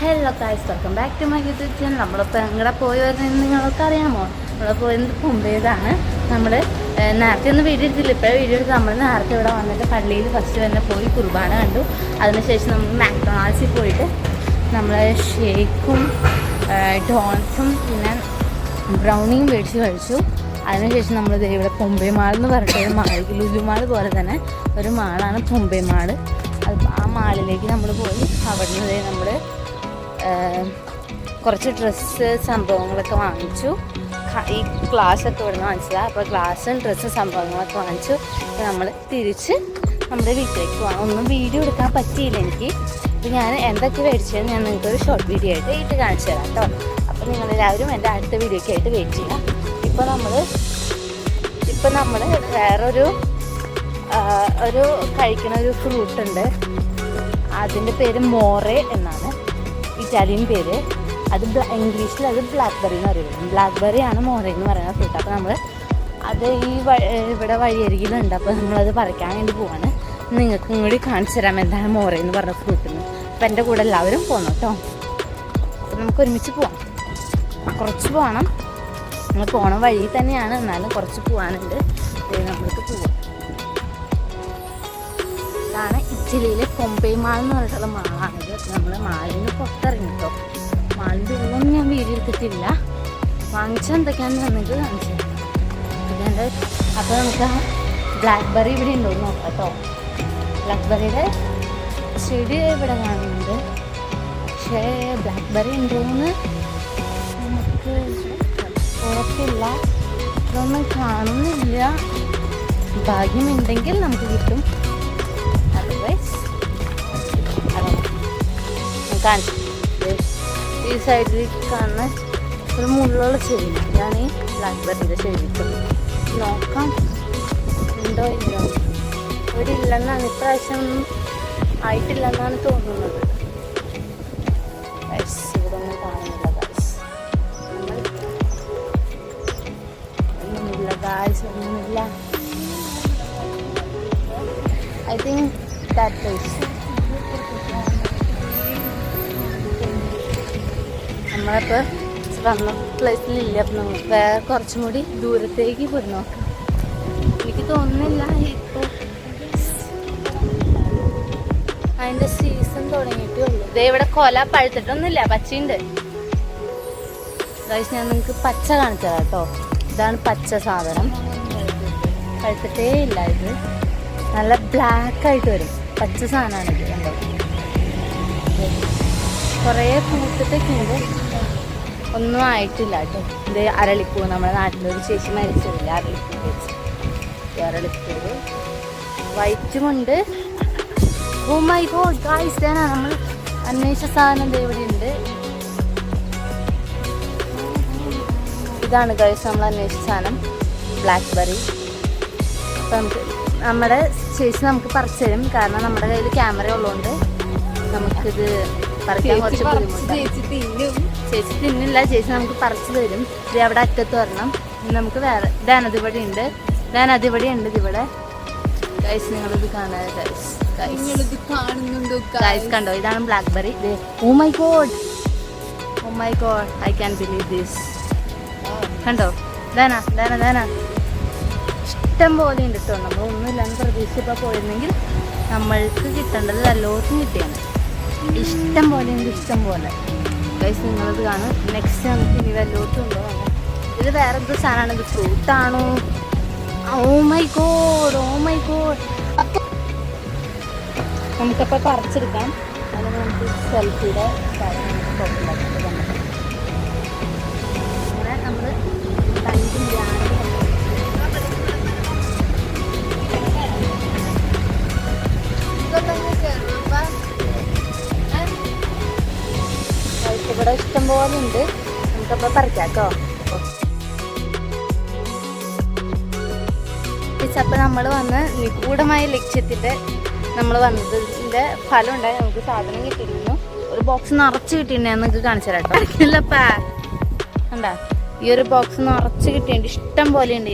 Hello guys welcome back to my YouTube channel നമ്മളിപ്പോൾ ഇങ്ങടെ പോയി വരുന്നത് നിങ്ങൾക്ക് അറിയാമോ നമ്മൾ പോയത് മുംബൈതാണ് നമ്മൾ നേരത്തെ ഒന്നും വീഡിയോ എടുത്തില്ല. ഇപ്പോൾ വീഡിയോ എടുത്ത് നമ്മൾ നേരത്തെ ഇവിടെ വന്നിട്ട് പള്ളിയിൽ ഫസ്റ്റ് തന്നെ പോയി കുർബാന കണ്ടു. അതിനുശേഷം നമ്മൾ മാക്ഡൊണാൾഡ്സിൽ പോയിട്ട് നമ്മൾ ഷേക്കും ഡോൺസും പിന്നെ ബ്രൗണിയും മേടിച്ച് കഴിച്ചു. അതിനുശേഷം നമ്മൾ ഇവിടെ പൊമ്പേ മാൾ എന്ന് പറഞ്ഞിട്ട് ഒരു മാൾ ലുലു മാൾ പോലെ തന്നെ ഒരു മാളാണ് പൊമ്പേ മാൾ അത് ആ മാളിലേക്ക് നമ്മൾ പോയി. അവിടെ നിന്ന് നമ്മൾ കുറച്ച് ഡ്രസ്സ് സംഭവങ്ങളൊക്കെ വാങ്ങിച്ചു. ഈ ഗ്ലാസ്സൊക്കെ ഇവിടെ നിന്ന് വാങ്ങിച്ചതാണ് അപ്പോൾ ഗ്ലാസ്സും ഡ്രസ്സ് സംഭവങ്ങളൊക്കെ വാങ്ങിച്ചു. നമ്മൾ തിരിച്ച് നമ്മുടെ വീട്ടിലേക്ക് പോകാം ഒന്നും വീഡിയോ എടുക്കാൻ പറ്റിയില്ല എനിക്ക്. അപ്പോൾ ഞാൻ എന്തൊക്കെ മേടിച്ചതെന്ന് ഞാൻ നിങ്ങൾക്ക് ഒരു ഷോർട്ട് വീഡിയോ ആയിട്ട് ഇട്ട് കാണിച്ചു തരാം കേട്ടോ അപ്പോൾ നിങ്ങളെല്ലാവരും എന്റെ അടുത്ത വീഡിയോയ്ക്ക് ആയിട്ട് വെയിറ്റ് ചെയ്യാം ഇപ്പോൾ നമ്മൾ ഇപ്പം നമ്മൾ വേറൊരു ഒരു കഴിക്കണ ഒരു ഫ്രൂട്ട് ഉണ്ട്. അതിന്റെ പേര് മോറെ എന്നാണ്. ഇറ്റാലിയൻ പേര്. അത് ഇംഗ്ലീഷിൽ അത് ബ്ലാക്ക് ബെറി എന്ന് പറയുന്നത് ബ്ലാക്ക് ബെറി ആണ് മോറെ എന്ന് പറയുന്ന ഫ്രൂട്ട് അപ്പോൾ നമ്മൾ അത് ഈ ഇവിടെ വഴിയരികിലുണ്ട്. അപ്പോൾ നമ്മളത് പറിക്കാൻ വേണ്ടി പോവാണ്. നിങ്ങൾക്ക് ഇങ്ങോട്ട് കാണിച്ചു തരാം എന്താണ് മോറെ എന്ന് പറഞ്ഞ ഫ്രൂട്ട് എന്ന് അപ്പം എന്റെ കൂടെ എല്ലാവരും പോകണം കേട്ടോ. അപ്പം നമുക്ക് ഒരുമിച്ച് പോവാം. കുറച്ച് പോകണം നമ്മൾ പോണ വഴി തന്നെയാണ്. എന്നാലും കുറച്ച് പോകാനുണ്ട് നമ്മൾക്ക് പോവാം. ഇതാണ് ഇറ്റലിയിലെ കൊമ്പൈ മാൾ എന്ന് പറഞ്ഞിട്ടുള്ള മാളാണിത്. നമ്മൾ മാളിന് പുറത്തിറങ്ങിട്ടോ മാളിന്റെ ഉള്ളൊന്നും ഞാൻ വീഡിയോ എടുത്തിട്ടില്ല. വാങ്ങിച്ച എന്തൊക്കെയാണെന്ന് വന്നിട്ട് കാണിച്ചു ഇതിന്റെ അപ്പോൾ നമുക്ക് ബ്ലാക്ക് ബെറി ഇവിടെ ഉണ്ടോ. എന്ന് നോക്കാം കേട്ടോ ബ്ലാക്ക് ബെറിയുടെ ചെടി ഇവിടെ കാണുന്നുണ്ട്. പക്ഷേ ബ്ലാക്ക് ബെറി ഉണ്ടോയെന്ന് നമുക്ക് ഉറപ്പില്ല. ഇതൊന്നും കാണുന്നില്ല. ഭാഗ്യമുണ്ടെങ്കിൽ നമുക്ക് കിട്ടും. കാണിച്ചു ഈ സൈഡിലേക്ക് കാണുന്ന ഒരു മുള്ളുള്ള ചെടി. ഞാൻ ഈ ബ്ലാക്ക് ബെറിന്റെ ചെടിക്കുന്നത് നോക്കാം. ഉണ്ടോ ഇല്ലോ ഇവിടെ ഇല്ലെന്നാണ്. ഇപ്രാവശ്യം ആയിട്ടില്ലെന്നാണ് തോന്നുന്നത്. ഇവിടെ ഒന്നും കാണുന്നില്ല. നമ്മൾ ഒന്നുമില്ല ഗായ്സ് ഒന്നുമില്ല. ഐ തിങ്ക് ദാറ്റ് പ്ലേസ് നമ്മളിപ്പോൾ വന്ന പ്ലേസിലില്ല അപ്പം നമുക്ക് വേറെ കുറച്ചും കൂടി ദൂരത്തേക്ക് പോയി നോക്കാം എനിക്ക് തോന്നുന്നില്ല ഇപ്പോൾ അതിന്റെ സീസൺ തുടങ്ങിയിട്ടേ ഉള്ളൂ. ഇതേ ഇവിടെ കൊല പഴുത്തിട്ടൊന്നുമില്ല പച്ചയുണ്ട്. ഗൈസ് ഞാൻ നിങ്ങൾക്ക് പച്ച കാണിച്ചതാ കേട്ടോ. ഇതാണ് പച്ച സാധനം. പഴുത്തിട്ടേ ഇല്ല ഇത്. നല്ല ബ്ലാക്ക് ആയിട്ട് വരും. പച്ച സാധനമാണ് ഇത് കണ്ടോ? കുറേ പൂത്തിട്ടൊക്കെ ഉണ്ട് ഒന്നും ആയിട്ടില്ല കേട്ടോ. ഇത് അരളിപ്പൂ നമ്മുടെ നാട്ടിലൊരു ചേച്ചി മരിച്ചില്ല അരളിപ്പൂ ചേച്ചി അരളിപ്പൂ വൈറ്റുമുണ്ട് ഓ മൈ ഗോഡ് ഗായ്സ് ഞാൻ നമ്മൾ അന്വേഷിച്ച സാധനം ദേ ഇവിടെ ഉണ്ട്. ഇതാണ് ഗൈസ് നമ്മൾ അന്വേഷിച്ച സാധനം. ബ്ലാക്ക് ബെറി അപ്പം നമുക്ക് നമ്മുടെ ചേച്ചി നമുക്ക് പറിച്ചു തരും. കാരണം നമ്മുടെ കയ്യിൽ ക്യാമറ ഉള്ളതുകൊണ്ട് നമുക്കിത് പറിക്കാൻ കുറച്ച് ബുദ്ധിമുട്ടാണ്. ചേച്ചി തിന്നില്ല ചേച്ചി നമുക്ക് പറിച്ചു തരും. ഇത് അവിടെ അറ്റത്ത് വരണം നമുക്ക് വേറെ ധാനതിപടി ഇവിടെ ഉണ്ട്. ധാനതിപടി ഇവിടെ ഉണ്ട് ഇതിവിടെ. ഗൈസ് നിങ്ങളിത് കാണാതെ ഗൈസ് ഗൈസ് കണ്ടോ? ഇതാണ് black berry oh my god oh my god I can believe this കണ്ടോ? ധാന ധാന ധാന. ഇഷ്ടം പോലെ ഉണ്ട് കേട്ടോ. നമ്മൾ ഒന്നുമില്ലാന്ന് പ്രതീക്ഷിച്ചപ്പോൾ പോയിരുന്നെങ്കിൽ നമ്മൾക്ക് കിട്ടേണ്ടത് എല്ലാവർക്കും കിട്ടിയാണ് ഇഷ്ടം പോലെ എനിക്ക് ഇഷ്ടം പോലെ ഗൈസ് നിങ്ങളത് കാണും. നെക്സ്റ്റ് നമുക്ക് ഇനി വല്ലോട്ടും ഉണ്ടോ ഇത് വേറെ എന്ത് സാധനമാണ്. ഇത് ഫ്രൂട്ടാണോ oh my God oh my God നമുക്കപ്പോൾ പറിച്ചെടുക്കാം. അതിന് നമുക്ക് സെൽഫിയുടെ സാധനം നമുക്ക് ഇവിടെ ഇഷ്ടം പോലെ ഉണ്ട്. നമുക്കപ്പോൾ പറിക്കാം കേട്ടോ അപ്പോൾ നമ്മൾ വന്ന് നിഗൂഢമായ ലക്ഷ്യത്തിന്റെ നമ്മൾ വന്നതിന്റെ ഫലം ഉണ്ടായി. നമുക്ക് സാധനം കിട്ടിയിരുന്നു. ഒരു ബോക്സ് നിറച്ച് കിട്ടിയിട്ടുണ്ടെന്ന് നിങ്ങൾക്ക് കാണിച്ചു തരാം കേട്ടോ. ഈ ഒരു ബോക്സ് നിറച്ച് കിട്ടിയിട്ടുണ്ട്. ഇഷ്ടം പോലെ ഉണ്ട്